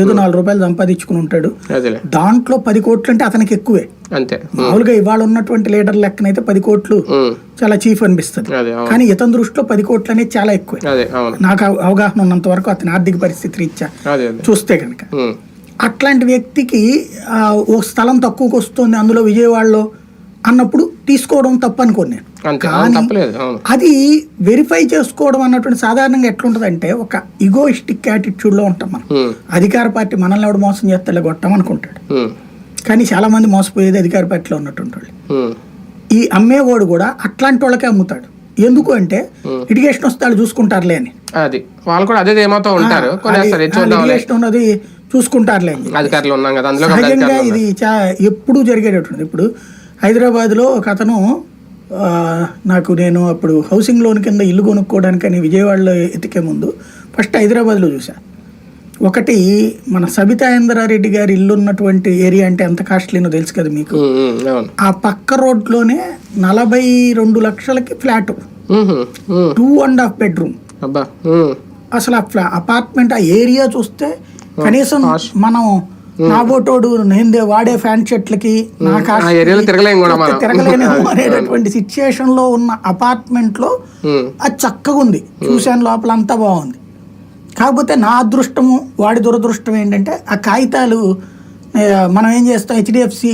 ఏదో నాలుగు రూపాయలు సంపాదించుకుని ఉంటాడు. దాంట్లో పది కోట్లు అంటే అతనికి ఎక్కువే. అంతే. మామూలుగా ఇవాళ ఉన్నటువంటి లీడర్ లెక్కనైతే పది కోట్లు. చాలా చీఫ్ అనిపిస్తుంది. కానీ ఇతని దృష్టిలో పది కోట్లు అనేది చాలా ఎక్కువే. నాకు అవ- అవగాహన ఉన్నంత వరకు అతని ఆర్థిక పరిస్థితి రీత్యా చూస్తే కనుక. అట్లాంటి వ్యక్తికి ఓ స్థలం తక్కువకి వస్తుంది అందులో విజయవాడలో అన్నప్పుడు తీసుకోవడం తప్పు అనుకోను నేను. అది వెరిఫై చేసుకోవడం అన్నటువంటి సాధారణంగా ఎట్లుంటదంటే ఒక ఇగోయిస్టిక్ యాటిట్యూడ్లో ఉంటాం మనం. అధికార పార్టీ మనల్ని ఎవడు మోసం చేస్తే కొట్టాం అనుకుంటాడు. కానీ చాలా మంది మోసపోయేది అధికార పార్టీలో ఉన్నటువంటి వాళ్ళు. ఈ అమ్మేవాడు కూడా అట్లాంటి వాళ్ళకే అమ్ముతాడు. ఎందుకు అంటే ఇరిగేషన్ వస్తే వాళ్ళు చూసుకుంటారులే అని. అది. వాళ్ళు కూడా అదే ఏమాతో ఉంటారు. ఇరిగేషన్ ఉన్నది చూసుకుంటారులే అధికారులు ఉన్నాం కదా అందులో కాబట్టి సహజంగా అధికారులు ఇది ఎప్పుడూ జరిగేటటువంటి ఇప్పుడు హైదరాబాద్లో ఒక అతను నాకు నేను అప్పుడు హౌసింగ్ లోన్ కింద ఇల్లు కొనుక్కోవడానికని విజయవాడలో ఎతికే ముందు ఫస్ట్ హైదరాబాద్లో చూసా ఒకటి మన సబితాయేంద్రారెడ్డి గారి ఇల్లు ఉన్నటువంటి ఏరియా అంటే ఎంత కాస్ట్లీనో తెలుసు కదా మీకు? ఆ పక్క రోడ్లోనే నలభై రెండు లక్షలకి flat. Two and half bedroom. అసలు ఆ ఫ్లా అపార్ట్మెంట్ ఆ ఏరియా చూస్తే కనీసం మనం నాబోటోడు నేను వాడే ఫ్యాన్ షర్ట్లకి నా ఆ కాస్ట్ ఏరియాలో తిరగలేం కూడా మనం. తిరగలేనేమో అనేటటువంటి సిచ్యుయేషన్లో ఉన్న అపార్ట్మెంట్లో. అది చక్కగా ఉంది. చూశాను లోపల అంతా బాగుంది. కాకపోతే నా అదృష్టము వాడి దురదృష్టం ఏంటంటే ఆ కాగితాలు మనం ఏం చేస్తాం హెచ్డిఎఫ్సి